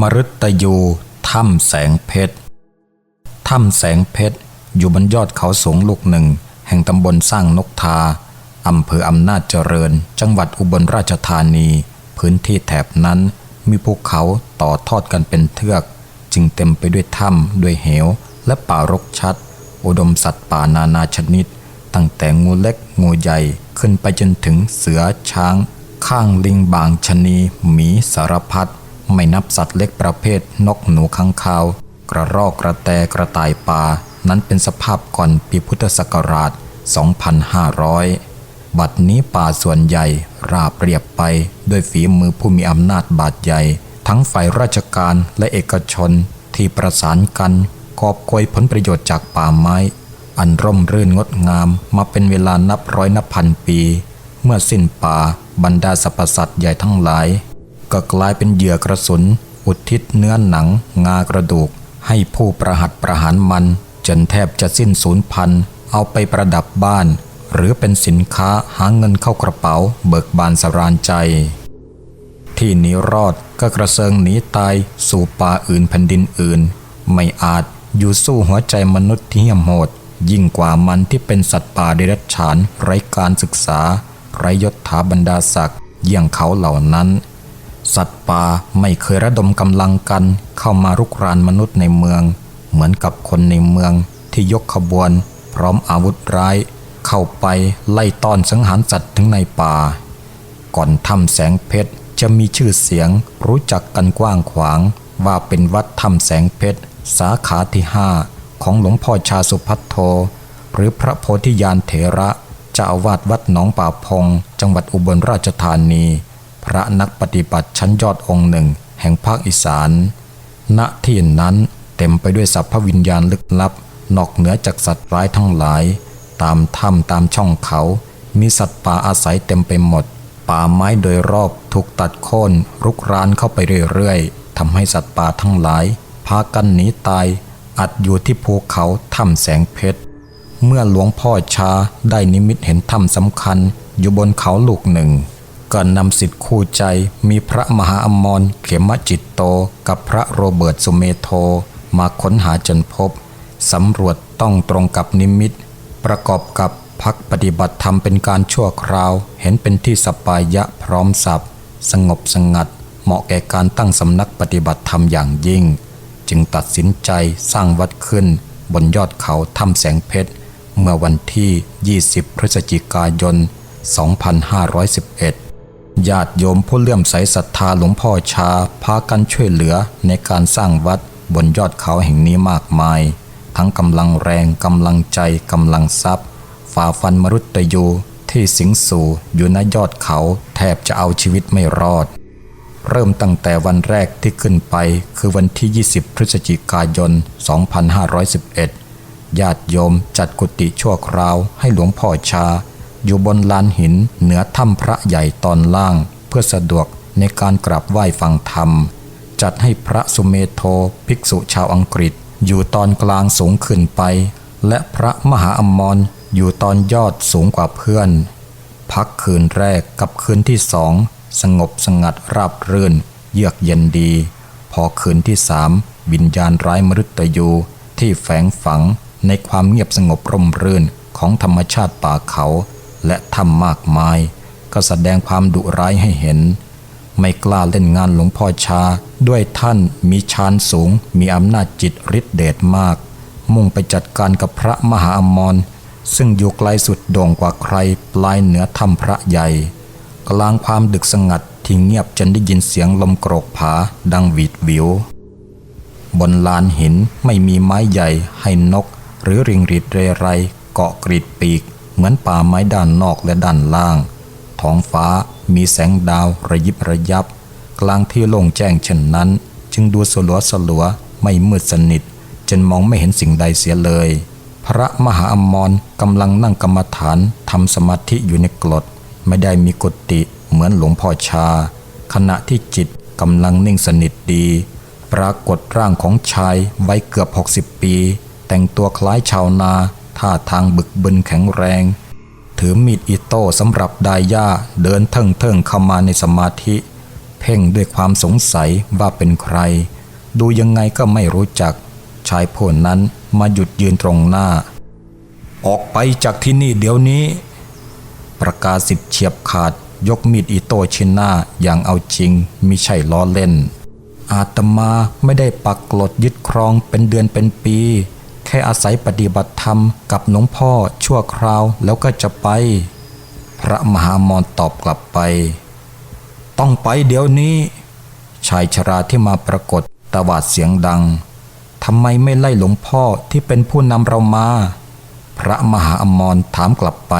มฤตยูถ้ำแสงเพชรถ้ำแสงเพชรอยู่บนยอดเขาสูงลูกหนึ่ง แห่งตำบลสร้างนกทาอำเภออำนาจเจริญ จังหวัดอุบลราชธานี พื้นที่แถบนั้นมีภูเขาต่อทอดกันเป็นเทือก จึงเต็มไปด้วยถ้ำด้วยเหว และป่ารกชัด อุดมสัตว์ป่านานาชนิด ตั้งแต่งูเล็กงูใหญ่ขึ้นไปจนถึงเสือช้าง ข้างลิงบางชนีหมีสารพัด ไม่นับสัตว์เล็กประเภท นกหนูข้างคาว กระรอกกระแตกระต่ายป่า นั้นเป็นสภาพก่อนปีพุทธศักราช 2500 บัดนี้ป่าส่วนใหญ่ราบเรียบไปด้วยฝีมือผู้มีอำนาจบาดใหญ่ ทั้งฝ่ายราชการและเอกชนที่ประสานกันกอบโกยผลประโยชน์จากป่าไม้ อันร่มรื่นงดงามมาเป็นเวลานับร้อยนับพันปี เมื่อสิ้นป่าบรรดาสรรพสัตว์ใหญ่ทั้งหลาย ก็กลายเป็นเหยื่อกระสุน อุทิศเนื้อหนัง งากระดูก ให้ผู้ประหัตประหารมัน จนแทบจะสิ้นสูญพันธุ์เอาไปประดับบ้าน หรือเป็นสินค้าหาเงินเข้ากระเป๋า เบิกบานสรานใจ ที่หนีรอดก็กระเซิงหนีตายสู่ป่าอื่นแผ่นดินอื่น ไม่อาจอยู่สู้หัวใจมนุษย์ที่เหี้ยมโหดยิ่งกว่ามันที่เป็นสัตว์ป่าเดรัจฉานไร้การศึกษา ไร้ยศถาบรรดาศักดิ์เยี่ยงเขาเหล่านั้น สัตว์ป่าไม่เคยระดมกำลังกันเข้ามารุกรานมนุษย์ในเมือง เหมือนกับคนในเมืองที่ยกขบวน พร้อมอาวุธร้าย เข้าไปไล่ต้อนสังหารสัตว์ถึงในป่า ก่อนถ้ำแสงเพชรจะมีชื่อเสียงรู้จักกันกว้างขวาง ว่าเป็นวัดถ้ำแสงเพชร สาขาที่ห้าของหลวงพ่อชาสุพัทโท หรือพระโพธิญาณเถระเจ้าอาวาสวัดหนองป่าพง จังหวัดอุบลราชธานี พระนักปฏิบัติชั้นยอดองค์หนึ่ง แห่งภาคอีสาน ณที่นั้นเต็มไปด้วยสัพพวิญญาณลึกลับ นอกเหนือจากสัตว์ร้ายทั้งหลาย ตามถ้ำตามช่องเขา มีสัตว์ป่าอาศัยเต็มไปหมด ป่าไม้โดยรอบถูกตัดโค่นรุกรานเข้าไปเรื่อยๆทำให้สัตว์ป่าทั้งหลาย พากันหนีตาย อัดอยู่ที่ภูเขาถ้ำแสงเพชรเมื่อหลวงพ่อชาได้นิมิตเห็นถ้ำสำคัญอยู่บนเขาลูกหนึ่ง ก็นำสิทธิคู่ใจมีพระมหาอมรเขมจิตโตกับพระโรเบิร์ตสุเมโทมาค้นหาจนพบสำรวจต้องตรงกับนิมิต ประกอบกับพักปฏิบัติธรรมเป็นการชั่วคราว เห็นเป็นที่สปายะพร้อมสับสงบสงัด เหมาะแก่การตั้งสำนักปฏิบัติธรรมอย่างยิ่ง จึงตัดสินใจสร้างวัดขึ้น บนยอดเขาถ้ำแสงเพชร เมื่อวันที่ 20 พฤศจิกายน 2511 ญาติโยมผู้เลื่อมใสศรัทธาหลวงพ่อชา พากันช่วยเหลือในการสร้างวัดบนยอดเขาแห่งนี้มากมาย ทั้งกำลังแรงกำลังใจกำลังทรัพย์ฝ่าฟันมรุตยูที่สิงสู่อยู่ณยอดเขาแทบจะเอาชีวิตไม่รอด เริ่มตั้งแต่วันแรกที่ขึ้นไปคือวันที่ 20 พฤศจิกายน 2511 ญาติโยมจัดกุฏิชั่วคราวให้หลวงพ่อชา อยู่บนลานหินเหนือถ้ำพระใหญ่ตอนล่าง เพื่อสะดวกในการกราบไหว้ฟังธรรม จัดให้พระสุเมโทภิกษุชาวอังกฤษ อยู่ตอนกลางสูงขึ้นไป และพระมหาอมรอยู่ตอนยอดสูงกว่าเพื่อน พักคืนแรกกับคืนที่สองสงบสงัดราบรื่น เยือกเย็นดี พอคืนที่สามวิญญาณร้ายมฤตยูที่แฝงฝังในความเงียบสงบร่มรื่นของธรรมชาติป่าเขา และถ้ำมากมาย ก็แสดงความดุร้ายให้เห็น ไม่กล้าเล่นงานหลวงพ่อชา ด้วยท่านมีฌานสูง มีอำนาจจิตฤทธิเดชมาก มุ่งไปจัดการกับพระมหาอมร ซึ่งอยู่ไกลสุดโด่งกว่าใครปลายเหนือถ้ำพระใหญ่ กลางความดึกสงัดที่เงียบจนได้ยินเสียงลมโกรกผาดังหวีดวิว บนลานหินไม่มีไม้ใหญ่ให้นก หรือริงรีดเรไรเกาะกรีดปีก เหมือนป่าไม้ด้านนอกและด้านล่าง ท้องฟ้ามีแสงดาวระยิบระยับ กลางที่โล่งแจ้งเช่นนั้น จึงดูสลัวสลัวไม่มืดสนิท จนมองไม่เห็นสิ่งใดเสียเลย พระมหาอมรกำลังนั่งกรรมฐานทำสมาธิอยู่ในกรดไม่ได้มีกุฏิเหมือนหลวงพ่อชา ขณะที่จิตกำลังนิ่งสนิทดี ปรากฏร่างของชายไว้เกือบ 60 ปี แต่งตัวคล้ายชาวนา ท่าทางบึกบึนแข็งแรง ถือมีดอิโต้สำหรับดายาเดินเทิงเทิงเข้ามาในสมาธิ เพ่งด้วยความสงสัยว่าเป็นใคร ดูยังไงก็ไม่รู้จัก ชายผู้นั้นมาหยุดยืนตรงหน้า ออกไปจากที่นี่เดี๋ยวนี้ ประกาศสิทธิ์เฉียบขาดยกมีดอิโต้ชิ้นหน้าอย่างเอาจริงมิใช่ล้อเล่น อาตมาไม่ได้ปักกลดยึดครองเป็นเดือนเป็นปี แค่อาศัยปฏิบัติธรรมกับหลวงพ่อชั่วคราวแล้วก็จะไป พระมหามรตอบกลับไป ต้องไปเดี๋ยวนี้ ชายชราที่มาปรากฏตวาดเสียงดังทำไมไม่ไล่หลวงพ่อที่เป็นผู้นำเรามา พระมหาอมรถามกลับไป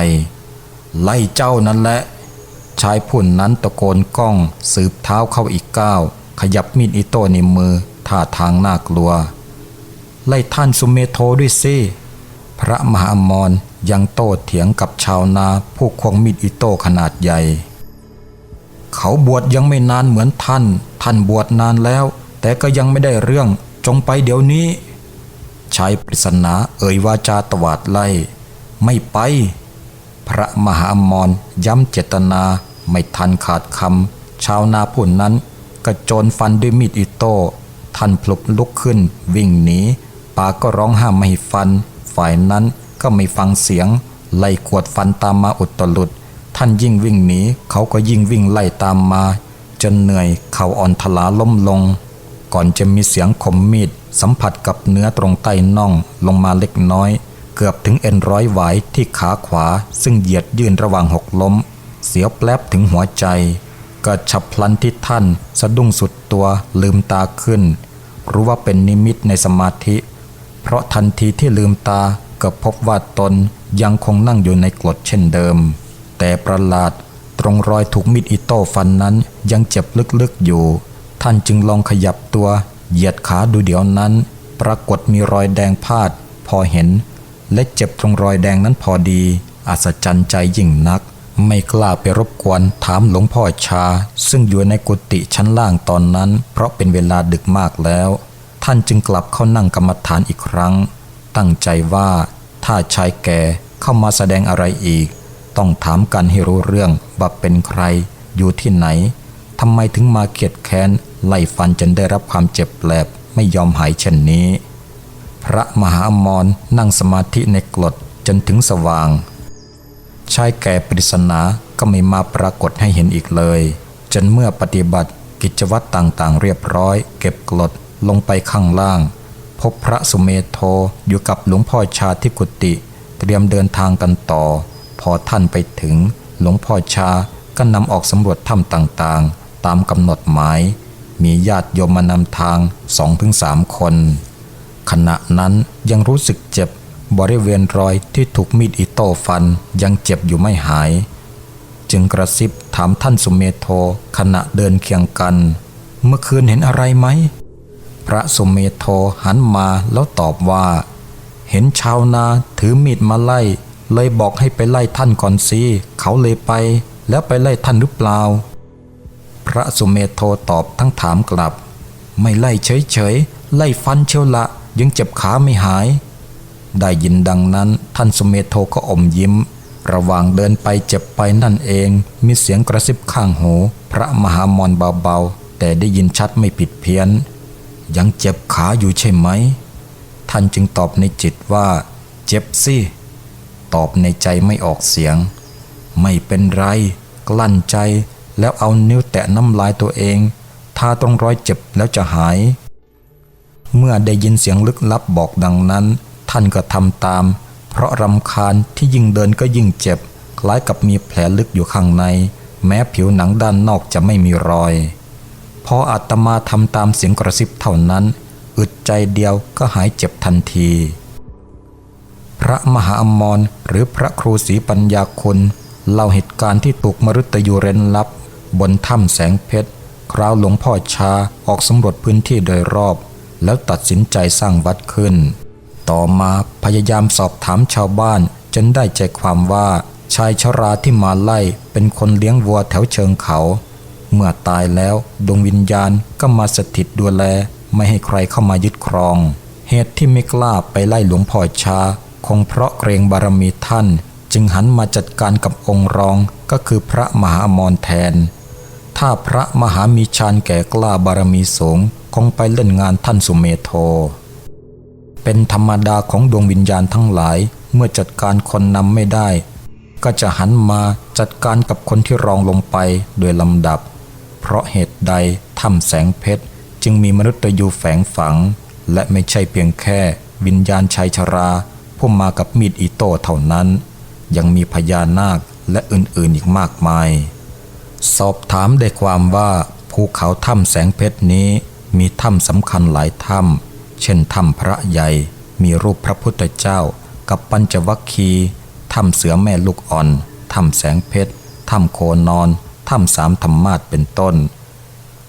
ไล่เจ้านั่นแหละ ชายผู้นั้นตะโกนก้องสืบเท้าเข้าอีกก้าวขยับมีดอิโต้ในมือท่าทางน่ากลัว ไล่ท่านสุเมโทด้วยสิพระมหาอมรยังโต้เถียงกับชาวนาผู้ควงมีดอิโต้ขนาดใหญ่ เขาบวชยังไม่นานเหมือนท่าน ท่านบวชนานแล้ว แต่ก็ยังไม่ได้เรื่องจงไปเดี๋ยวนี้ชายปริศนาเอ่ยวาจาตวาดไล่ ไม่ไป พระมหาอมรย้ำเจตนาไม่ทันขาดคำชาวนาผู้นั้นกระโจนฟันด้วยมีดอิโต้ท่านพลุกลุกขึ้นวิ่งหนี ปาก็ร้องห้ามไม่ให้ฟัน ฝ่ายนั้นก็ไม่ฟังเสียง ไล่ขวดฟันตามมาอุดตลุด ท่านยิ่งวิ่งหนีเขาก็ยิ่งวิ่งไล่ตามมา จนเหนื่อยเข่าอ่อนทลาล้มลง ก่อนจะมีเสียงคมมีดสัมผัสกับเนื้อตรงใต้น่องลงมาเล็กน้อย เกือบถึงเอ็นร้อยไหวที่ขาขวา ซึ่งเหยียดยื่นระหว่างหกล้ม เสียวแปลบถึงหัวใจก็ฉับพลันที่ท่าน สะดุ้งสุดตัวลืมตาขึ้น รู้ว่าเป็นนิมิตในสมาธิ เพราะทันทีที่ลืมตาก็พบว่าตนยังคงนั่งอยู่ในกรดเช่นเดิม แต่ประหลาดตรงรอยถูกมีดอิโต้ฟันนั้นยังเจ็บลึกๆอยู่ ท่านจึงลองขยับตัว เหยียดขาดูเดี๋ยวนั้น ปรากฏมีรอยแดงพาด พอเห็น และเจ็บตรงรอยแดงนั้นพอดี อัศจรรย์ใจยิ่งนัก ไม่กล้าไปรบกวนถามหลวงพ่อชา ซึ่งอยู่ในกุฏิชั้นล่างตอนนั้น เพราะเป็นเวลาดึกมากแล้ว ท่านจึงกลับเข้านั่งกรรมฐานอีกครั้ง ตั้งใจว่าถ้าชายแก่เข้ามาแสดงอะไรอีก ต้องถามกันให้รู้เรื่องว่าเป็นใคร อยู่ที่ไหนทำไมถึงมาเกียดแค้นไล่ฟันจนได้รับความเจ็บแปลบไม่ยอมหายเช่นนี้ พระมหาอมรนั่งสมาธิในกรดจนถึงสว่าง ชายแก่ปริศนาก็ไม่มาปรากฏให้เห็นอีกเลย จนเมื่อปฏิบัติกิจวัตรต่างๆ เรียบร้อย เก็บกรด ลงไปข้างล่าง พบพระสุเมโทอยู่กับหลวงพ่อชาที่กุฏิเตรียมเดินทางกันต่อ พอท่านไปถึง หลวงพ่อชาก็นำออกสำรวจถ้ำต่างๆ ตามกำหนดหมาย มีญาติโยมมานำทางสองถึงสามคน ขณะนั้นยังรู้สึกเจ็บบริเวณรอยที่ถูกมีดอิโต้ฟันยังเจ็บอยู่ไม่หาย จึงกระซิบถามท่านสุเมโทขณะเดินเคียงกัน เมื่อคืนเห็นอะไรไหม พระสุเมโทหันมาแล้วตอบว่า เห็นชาวนาถือมีดมาไล่ เลยบอกให้ไปไล่ท่านก่อนสิเขาเลยไป แล้วไปไล่ท่านหรือเปล่า พระสุเมโทตอบทั้งถามกลับ ไม่ไล่เฉยๆไล่ฟันเชียวละยังเจ็บขาไม่หาย ได้ยินดังนั้นท่านสุเมโทก็อมยิ้ม ระหว่างเดินไปเจ็บไปนั่นเอง มีเสียงกระซิบข้างหู พระมหามรเบาๆแต่ได้ยินชัดไม่ผิดเพี้ยน ยังเจ็บขาอยู่ใช่ไหม ท่านจึงตอบในจิตว่า เจ็บสิ ตอบในใจไม่ออกเสียง ไม่เป็นไร กลั้นใจแล้วเอานิ้วแตะน้ำลายตัวเองทาตรงรอยเจ็บแล้วจะหาย เมื่อได้ยินเสียงลึกลับบอกดังนั้น ท่านก็ทำตาม เพราะรำคาญที่ยิ่งเดินก็ยิ่งเจ็บ คล้ายกับมีแผลลึกอยู่ข้างใน แม้ผิวหนังด้านนอกจะไม่มีรอย พออาตมาทำตามเสียงกระซิบเท่านั้น อึดใจเดียวก็หายเจ็บทันที พระมหาอมรหรือพระครูศรีปัญญาคุณเล่าเหตุการณ์ที่ถูกมรุตยูเร้นลับ บนถ้ำแสงเพชร คราวหลวงพ่อชาออกสำรวจพื้นที่โดยรอบ แล้วตัดสินใจสร้างวัดขึ้น ต่อมาพยายามสอบถามชาวบ้าน จนได้ใจความว่าชายชราที่มาไล่เป็นคนเลี้ยงวัวแถวเชิงเขา เมื่อตายแล้วดวงวิญญาณก็มาสถิตดูแล ไม่ให้ใครเข้ามายึดครอง เหตุที่ไม่กล้าไปไล่หลวงพ่อชา คงเพราะเกรงบารมีท่าน จึงหันมาจัดการกับองค์รองก็คือพระมหาอมรแทน ถ้าพระมหามีชานแก่กล้าบารมีสูงคงไปเล่นงานท่านสุเมโท เป็นธรรมดาของดวงวิญญาณทั้งหลายเมื่อจัดการคนนำไม่ได้ ก็จะหันมาจัดการกับคนที่รองลงไปโดยลำดับ เพราะเหตุใดถ้ำแสงเพชร จึงมีมนุษย์ตยูแฝงฝัง และไม่ใช่เพียงแค่ วิญญาณชายชราผู้มากับมีดอิโต้เท่านั้น ยังมีพญานาคและอื่นๆอีกมากมาย สอบถามได้ความว่าภูเขาถ้ำแสงเพชรนี้มีถ้ำสำคัญหลายถ้ำเช่นถ้ำพระใหญ่ มีรูปพระพุทธเจ้า กับปัญจวัคคีย์ถ้ำเสือแม่ลูกอ่อนถ้ำแสงเพชรถ้ำโคนอน ถ้ำสามธรรมาสเป็นต้น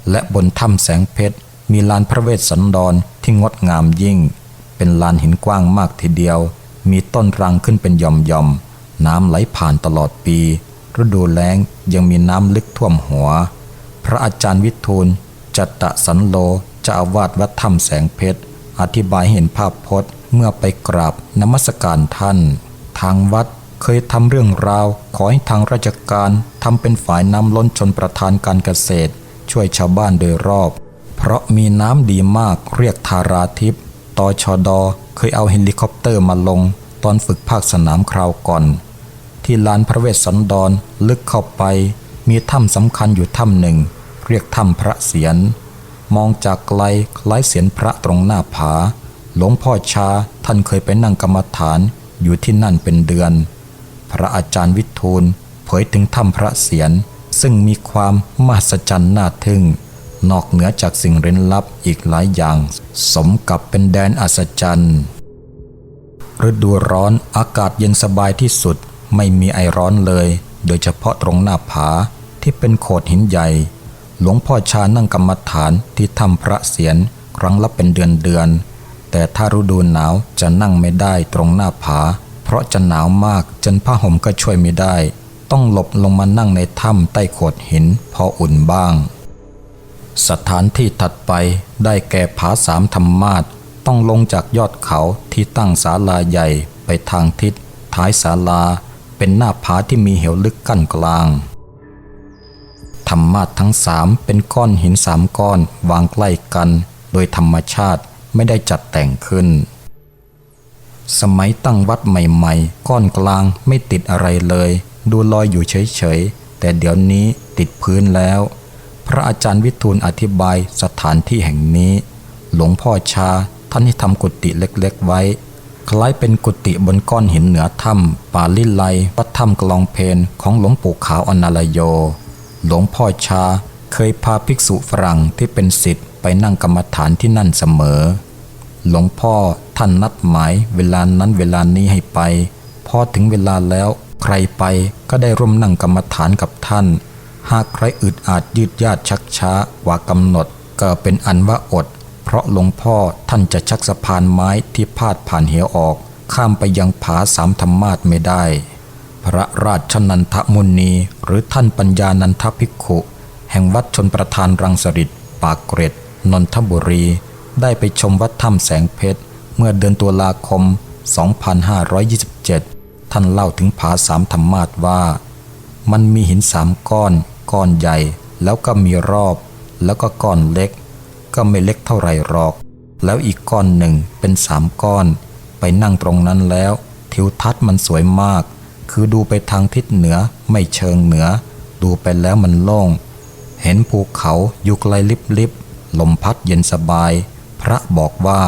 และบนถ้ำแสงเพชรมีลานพระเวสสันดรที่งดงามยิ่ง เป็นลานหินกว้างมากทีเดียว มีต้นรังขึ้นเป็นหย่อมๆ น้ำไหลผ่านตลอดปี ฤดูแล้งยังมีน้ำลึกท่วมหัว พระอาจารย์วิทูลจัตตะสันโลเจะอาวาสวัดถ้ำแสงเพชร อธิบายเห็นภาพพจน์เมื่อไปกราบนมัสการท่าน ทางวัด เคยทำเรื่องราว ขอให้ทางราชการทำเป็นฝ่ายน้ำล้นชนประธานการเกษตร ช่วยชาวบ้านโดยรอบ เพราะมีน้ำดีมากเรียกทาราทิพย์ตชดเคยเอาเฮลิคอปเตอร์มาลง ตอนฝึกภาคสนามคราวก่อน ที่ลานพระเวสสันดรลึกเข้าไป มีถ้ำสำคัญอยู่ถ้ำหนึ่ง เรียกถ้ำพระเสียรมองจากไกลคล้ายเสียนพระตรงหน้าผา หลวงพ่อชาท่านเคยไปนั่งกรรมฐานอยู่ที่นั่นเป็นเดือน พระอาจารย์วิทูลเผยถึงถ้ำพระเสียรซึ่งมีความมหัศจรรย์น่าทึ่ง นอกเหนือจากสิ่งเร้นลับอีกหลายอย่าง สมกับเป็นแดนอัศจรรย์ฤดูร้อนอากาศเย็นสบายที่สุดไม่มีไอร้อนเลย โดยเฉพาะตรงหน้าผาที่เป็นโขดหินใหญ่ หลวงพ่อชานั่งกรรมฐานที่ถ้ำพระเสียรครั้งละเป็นเดือนเดือน แต่ถ้าฤดูหนาวจะนั่งไม่ได้ตรงหน้าผา เพราะจะหนาวมากจนผ้าห่มก็ช่วยไม่ได้ ต้องหลบลงมานั่งในถ้ำใต้โขดหินพออุ่นบ้าง สถานที่ถัดไปได้แก่ผาสามธรรมาสต้องลงจากยอดเขาที่ตั้งศาลาใหญ่ไปทางทิศ ท้ายศาลาเป็นหน้าผาที่มีเหวลึกกั้นกลาง ธรรมาสทั้งสามเป็นก้อนหินสามก้อนวางใกล้กัน โดยธรรมชาติไม่ได้จัดแต่งขึ้น สมัยตั้งวัดใหม่ๆ ก้อนกลางไม่ติดอะไรเลย ดูลอยอยู่เฉยๆ แต่เดี๋ยวนี้ติดพื้นแล้ว พระอาจารย์วิทูลอธิบายสถานที่แห่งนี้ หลวงพ่อชาท่านให้ทำกุฏิเล็กๆไว้ คล้ายเป็นกุฏิบนก้อนหินเหนือถ้ำป่าลิไลวัดถ้ำกลองเพนของหลวงปู่ขาวอนาลโย หลวงพ่อชาเคยพาภิกษุฝรั่งที่เป็นศิษย์ไปนั่งกรรมฐานที่นั่นเสมอ หลวงพ่อท่านนัดหมายเวลานั้นเวลานี้ให้ไป พอถึงเวลาแล้วใครไปก็ได้ร่วมนั่งกรรมฐานกับท่าน หากใครอึดอาจยืดยาดชักช้ากว่ากำหนด ก็เป็นอันว่าอด เพราะหลวงพ่อท่านจะชักสะพานไม้ที่พาดผ่านเหวออก ข้ามไปยังผาสามธรรมาสไม่ได้ พระราชนันทมุนีหรือท่านปัญญานันทภิกขุ แห่งวัดชนประธานรังสฤษปากเกร็ดนนทบุรี ได้ไปชมวัดถ้ำแสงเพชร เมื่อเดือนตุลาคม 2527 ท่านเล่าถึงผาสามธรรมาสว่า มันมีหินสามก้อน ก้อนใหญ่ แล้วก็มีรอบ แล้วก็ก้อนเล็ก ก็ไม่เล็กเท่าไหร่หรอก แล้วอีกก้อนหนึ่งเป็นสามก้อน ไปนั่งตรงนั้นแล้ว ทิวทัศน์มันสวยมาก คือดูไปทางทิศเหนือไม่เชิงเหนือ ดูไปแล้วมันโล่ง เห็นภูเขาอยู่ไกลลิบๆลมพัดเย็นสบาย พระบอกว่า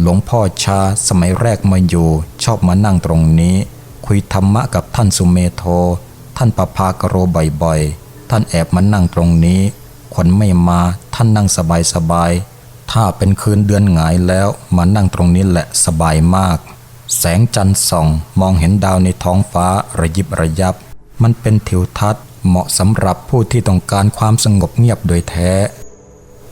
หลวงพ่อชาสมัยแรกมาอยู่ ชอบมานั่งตรงนี้ คุยธรรมะกับท่านสุเมโท ท่านปภากโรบ่อยๆ ท่านแอบมานั่งตรงนี้คนไม่มาท่านนั่งสบายๆถ้าเป็นคืนเดือนหงายแล้วมานั่งตรงนี้แหละสบายมาก แสงจันทร์ส่อง มองเห็นดาวในท้องฟ้าระยิบระยับ มันเป็นทิวทัศน์เหมาะสำหรับผู้ที่ต้องการความสงบเงียบโดยแท้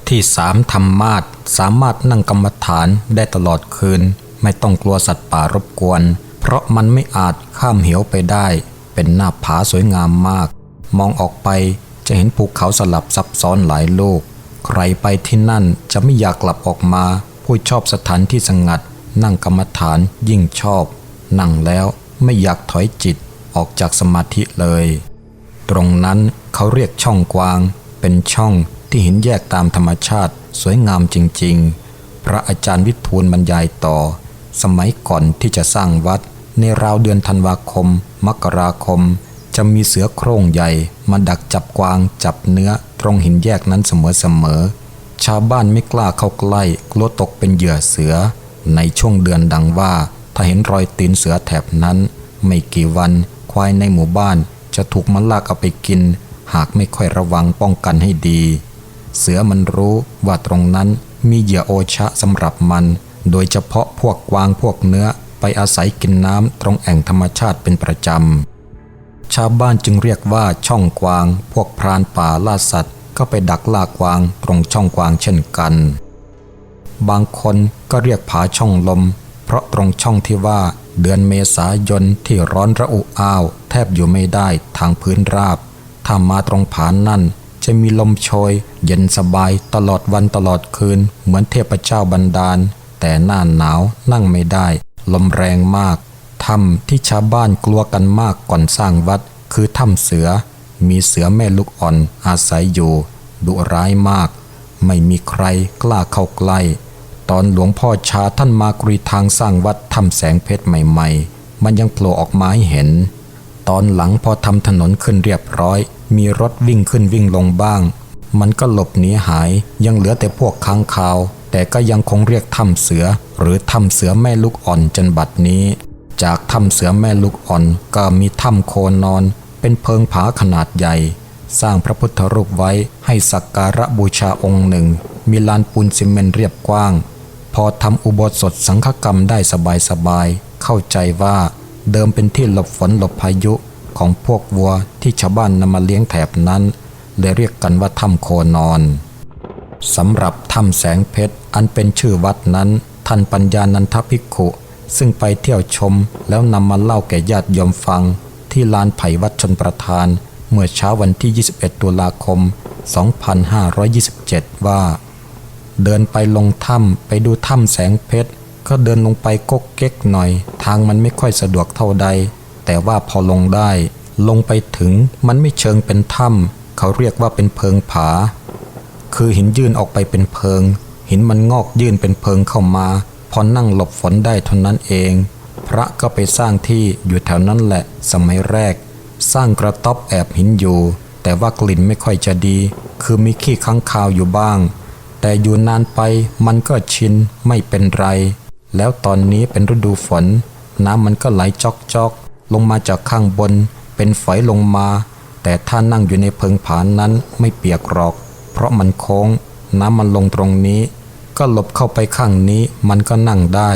ที่สามธรรมาสสามารถนั่งกรรมฐานได้ตลอดคืน ไม่ต้องกลัวสัตว์ป่ารบกวน เพราะมันไม่อาจข้ามเหวไปได้ เป็นหน้าผาสวยงามมาก มองออกไปจะเห็นภูเขาสลับซับซ้อนหลายลูก ใครไปที่นั่นจะไม่อยากกลับออกมา ผู้ชอบสถานที่สงัด นั่งกรรมฐานยิ่งชอบ นั่งแล้วไม่อยากถอยจิตออกจากสมาธิเลย ตรงนั้นเขาเรียกช่องกวาง เป็นเป็นช่อง ที่เห็นแยกตามธรรมชาติสวยงามจริง ๆ พระอาจารย์วิทูลบรรยายต่อ สมัยก่อนที่จะสร้างวัด ในราวเดือนธันวาคม มกราคม จะมีเสือโคร่งใหญ่มาดักจับกวาง จับเนื้อ ตรงหินแยกนั้นเสมอๆชาวบ้านไม่กล้าเข้าใกล้กลัวตกเป็นเหยื่อเสือ ในช่วงเดือนดังว่า ถ้าเห็นรอยตีนเสือแถบนั้น ไม่กี่วันควายในหมู่บ้านจะถูกมันลากเอาไปกิน หากไม่ค่อยระวังป้องกันให้ดี เสือมันรู้ว่าตรงนั้นมีเหยื่อโอชะสำหรับมัน โดยเฉพาะพวกกวางพวกเนื้อไปอาศัยกินน้ำตรงแอ่งธรรมชาติเป็นประจำ ชาวบ้านจึงเรียกว่าช่องกวาง พวกพรานป่าล่าสัตว์ ก็ไปดักล่ากวางตรงช่องกวางเช่นกัน บางคนก็เรียกผาช่องลม เพราะตรงช่องที่ว่าเดือนเมษายนที่ร้อนระอุอ้าว แทบอยู่ไม่ได้ทางพื้นราบ ถ้ามาตรงผานั่น จะมีลมโชย เย็นสบายตลอดวันตลอดคืน เหมือนเทพเจ้าบันดาล แต่หน้าหนาวนั่งไม่ได้ ลมแรงมากถ้ำที่ชาวบ้านกลัวกันมากก่อนสร้างวัด คือถ้ำเสือ มีเสือแม่ลูกอ่อนอาศัยอยู่ ดุร้ายมาก ไม่มีใครกล้าเข้าใกล้ ตอนหลวงพ่อชาท่านมากรีทางสร้างวัดทำแสงเพชรใหม่ ๆ มันยังโผล่ออกมาให้เห็น ตอนหลังพอทำถนนขึ้นเรียบร้อย มีรถวิ่งขึ้นวิ่งลงบ้าง มันก็หลบหนีหาย ยังเหลือแต่พวกค้างคาว แต่ก็ยังคงเรียกถ้ำเสือ หรือถ้ำเสือแม่ลูกอ่อนจนบัดนี้ จากถ้ำเสือแม่ลูกอ่อนก็มีถ้ำโคนอน เป็นเพิงผาขนาดใหญ่ สร้างพระพุทธรูปไว้ให้สักการะบูชาองค์หนึ่ง มีลานปูนซีเมนต์เรียบกว้าง พอทำอุโบสถสังฆกรรมได้สบายๆเข้าใจว่าเดิมเป็นที่หลบฝนหลบพายุ ของพวกวัวที่ชาวบ้านนำมาเลี้ยงแถบนั้นเลยเรียกกันว่าถ้ำโคนอนสำหรับถ้ำแสงเพชรอันเป็นชื่อวัดนั้น ท่านปัญญานันทภิกขุ ซึ่งไปเที่ยวชมแล้วนำมาเล่าแก่ญาติโยมฟัง ที่ลานไผ่วัดชนประทาน เมื่อเช้าวันที่ 21 ตุลาคม 2527 ว่า เดินไปลงถ้ำไปดูถ้ำแสงเพชรก็เดินลงไปกกเก๊กหน่อย ทางมันไม่ค่อยสะดวกเท่าใด แต่ว่าพอลงได้ ลงไปถึงมันไม่เชิงเป็นถ้ำเขาเรียกว่าเป็นเพิงผา คือหินยื่นออกไปเป็นเพิง หินมันงอกยื่นเป็นเพิงเข้ามา พอนั่งหลบฝนได้เท่านั้นเอง พระก็ไปสร้างที่อยู่แถวนั้นแหละ สมัยแรก สร้างกระต๊อบแอบหินอยู่ แต่ว่ากลิ่นไม่ค่อยจะดี คือมีขี้ค้างคาวอยู่บ้าง แต่อยู่นานไปมันก็ชินไม่เป็นไรแล้วตอนนี้เป็นฤดูฝน น้ำมันก็ไหลจอกจอก ลงมาจากข้างบน เป็นฝอยลงมา แต่ถ้านั่งอยู่ในเพิงผานั้นไม่เปียกหรอก เพราะมันโค้ง น้ำมันลงตรงนี้ ก็หลบเข้าไปข้างนี้มันก็นั่งได้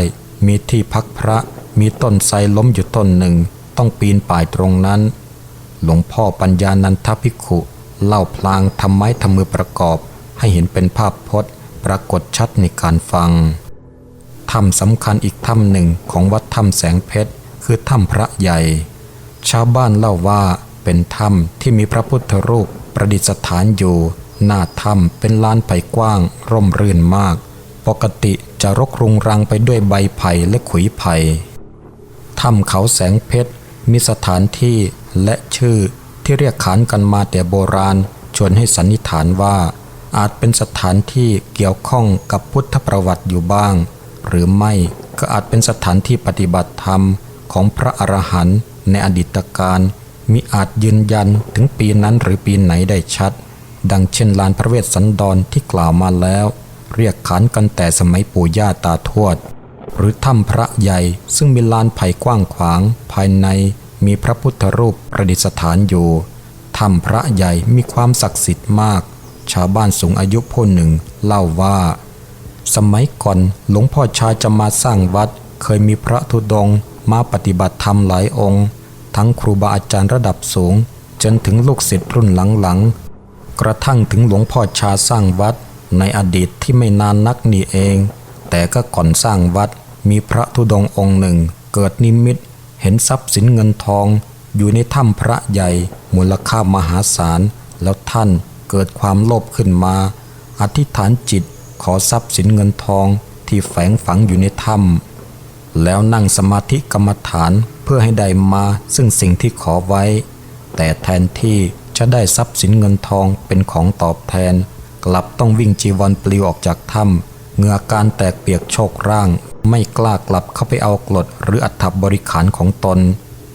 มีที่พักพระมีต้นไทรล้มอยู่ต้นหนึ่ง ต้องปีนป่ายตรงนั้น หลวงพ่อปัญญานันทภิกขุ เล่าพลางทำไม้ทำมือประกอบ ให้เห็นเป็นภาพพจน์ปรากฏชัดในการฟังถ้ำสำคัญอีกถ้ำหนึ่งของวัดถ้ำแสงเพชร คือถ้ำพระใหญ่ ชาวบ้านเล่าว่าเป็นถ้ำที่มีพระพุทธรูปประดิษฐานอยู่ หน้าถ้ำเป็นลานไผ่กว้าง ร่มรื่นมาก ปกติจะรกรุงรังไปด้วยใบไผ่และขุยไผ่ถ้ำเขาแสงเพชร มีสถานที่และชื่อที่เรียกขานกันมาแต่โบราณ ชวนให้สันนิษฐานว่า อาจเป็นสถานที่เกี่ยวข้องกับพุทธประวัติอยู่บ้าง หรือไม่ก็อาจเป็นสถานที่ปฏิบัติธรรม ของพระอรหันต์ในอดีตการมีอาจยืนยันถึงปีนั้นหรือปีไหนได้ชัด ดังเช่นลานพระเวสสันดรที่กล่าวมาแล้ว เรียกขานกันแต่สมัยปู่ย่าตาทวด หรือถ้ำพระใหญ่ซึ่งมีลานไผ่กว้างขวาง ภายในมีพระพุทธรูปประดิษฐานอยู่ถ้ำพระใหญ่มีความศักดิ์สิทธิ์มาก ชาวบ้านสูงอายุผู้หนึ่งเล่าว่า สมัยก่อนหลวงพ่อชาจะมาสร้างวัด เคยมีพระธุดงค์ มาปฏิบัติธรรมหลายองค์ ทั้งครูบาอาจารย์ระดับสูง จนถึงลูกศิษย์รุ่นหลังๆ กระทั่งถึงหลวงพ่อชาสร้างวัด ในอดีตที่ไม่นานนักนี่เอง แต่ก็ก่อนสร้างวัด มีพระธุดงองค์หนึ่ง เกิดนิมิต เห็นทรัพย์สินเงินทอง อยู่ในถ้ำพระใหญ่ มูลค่ามหาศาล แล้วท่านเกิดความโลภขึ้นมา อธิษฐานจิตขอทรัพย์สินเงินทองที่แฝงฝังอยู่ในถ้ำ แล้วนั่งสมาธิกรรมฐานเพื่อให้ได้มาซึ่งสิ่งที่ขอไว้ แต่แทนที่จะได้ทรัพย์สินเงินทองเป็นของตอบแทน กลับต้องวิ่งจีวรปลิวออกจากถ้ำเหงื่อการแตกเปียกโชกร่าง ไม่กล้ากลับเข้าไปเอากรดหรืออัฐบบริขารของตน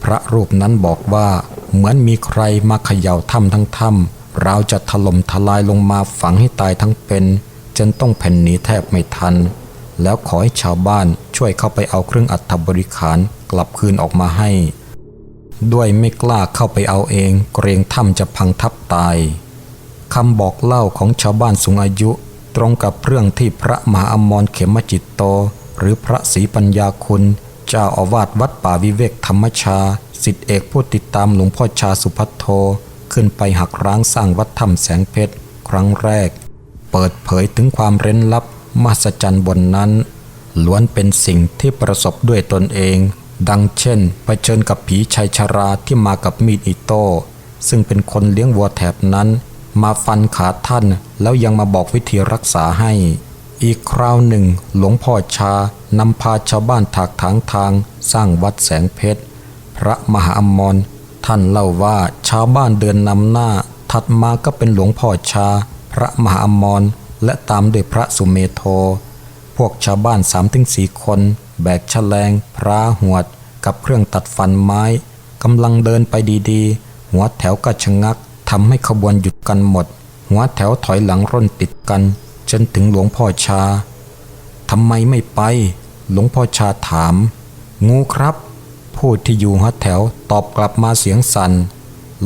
พระรูปนั้นบอกว่าเหมือนมีใครมาเขย่าถ้ำทั้งถ้ำเราจะถล่มทลายลงมาฝังให้ตายทั้งเป็น จนต้องแผ่นหนีแทบไม่ทัน แล้วขอให้ชาวบ้าน ช่วยเข้าไปเอาเครื่องอัฐบริขารกลับคืนออกมาให้ ด้วยไม่กล้าเข้าไปเอาเอง เกรงถ้ำจะพังทับตายคำบอกเล่าของชาวบ้านสูงอายุ ตรงกับเรื่องที่พระมหาอมรเขมจิตโต หรือพระศรีปัญญาคุณ เจ้าอาวาสวัดป่าวิเวกธรรมชา สิทธิเอกผู้ติดตามหลวงพ่อชาสุพัทโท ขึ้นไปหักร้างสร้างวัดถ้ำแสงเพชร ครั้งแรก เปิดเผยถึงความเร้นลับมหัศจรรย์บนนั้น ล้วนเป็นสิ่งที่ประสบด้วยตนเอง ดังเช่นไปเชิญกับผีชายชาราที่มากับมีดอิโต้ซึ่งเป็นคนเลี้ยงวัวแถบนั้น มาฟันขาท่านแล้วยังมาบอกวิธีรักษาให้ อีกคราวหนึ่ง หลวงพ่อชานำพาชาวบ้านถากถางทาง สร้างวัดแสงเพชร พระมหาอมรท่านเล่าว่าชาวบ้านเดินนำหน้า ถัดมาก็เป็นหลวงพ่อชา พระมหาอมรและตามด้วยพระสุเมโท พวกชาวบ้านสามถึงสี่คน แบกแฉลง พระหวด กับเครื่องตัดฟันไม้กำลังเดินไปดีๆ หัวแถวก็ชะงักทำให้ขบวนหยุดกันหมด หัวแถวถอยหลังร่นติดกัน จนถึงหลวงพ่อชาทำไมไม่ไป หลวงพ่อชาถาม งูครับผู้ที่อยู่หัวแถวตอบกลับมาเสียงสัน่น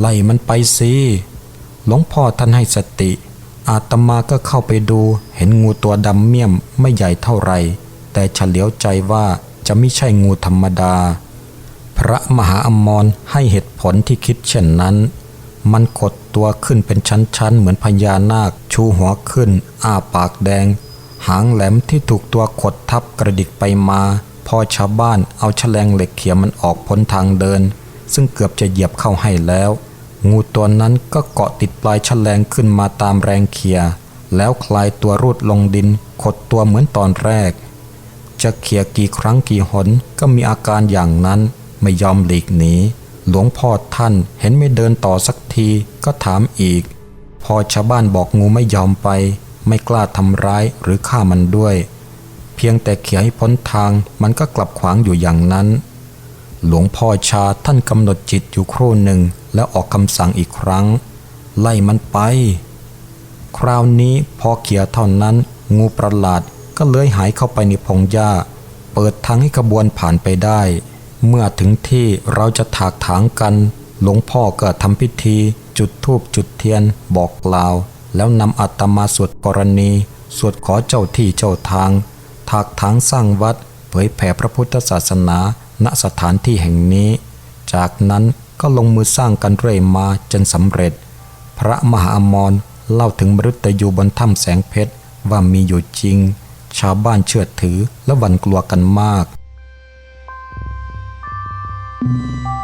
ไล่มันไปสิหลวงพ่อท่านให้สติ อาตมาก็เข้าไปดูเห็นงูตัวดำเมี่ยมไม่ใหญ่เท่าไร แต่เฉลียวใจว่าจะไม่ใช่งูธรรมดา พระมหาอมรให้เหตุผลที่คิดเช่นนั้น มันขดตัวขึ้นเป็นชั้นๆ เหมือนพญานาค ชูหัวขึ้น อ้าปากแดง หางแหลมที่ถูกตัวขดทับกระดิกไปมา พอชาวบ้านเอาแฉลงเหล็กเขี่ยมันออกพ้นทางเดิน ซึ่งเกือบจะเหยียบเข้าให้แล้ว งูตัวนั้นก็เกาะติดปลายแฉลงขึ้นมาตามแรงเขี่ยแล้วคลายตัวรูดลงดินขดตัวเหมือนตอนแรก จะเขี่ยกี่ครั้งกี่หนก็มีอาการอย่างนั้นไม่ยอมหลีกหนีหลวงพ่อท่านเห็นไม่เดินต่อสักทีก็ถามอีก พอชาวบ้านบอกงูไม่ยอมไป ไม่กล้าทำร้ายหรือฆ่ามันด้วย เพียงแต่เขี่ยให้พ้นทางมันก็กลับขวางอยู่อย่างนั้น หลวงพ่อชาท่านกำหนดจิตอยู่ครู่หนึ่งแล้วออกคำสั่งอีกครั้ง ไล่มันไป คราวนี้พอเขียเท่านั้น งูประหลาดก็เลื้อยหายเข้าไปในพงหญ้า เปิดทางให้ขบวนผ่านไปได้ เมื่อถึงที่เราจะถากถางกัน หลวงพ่อก็ทำพิธี จุดธูปจุดเทียนบอกกล่าว แล้วนำอัตมาสวดกรณี สวดขอเจ้าที่เจ้าทาง ถากถางสร้างวัด เผยแผ่พระพุทธศาสนา ณสถานที่แห่งนี้ จากนั้นก็ลงมือสร้างกันเรื่อยมาจนสำเร็จ พระมหาอมรเล่าถึงมฤตยูบนถ้ำแสงเพชรว่ามีอยู่จริง ชาวบ้านเชื่อถือและหวั่นกลัวกันมาก Thank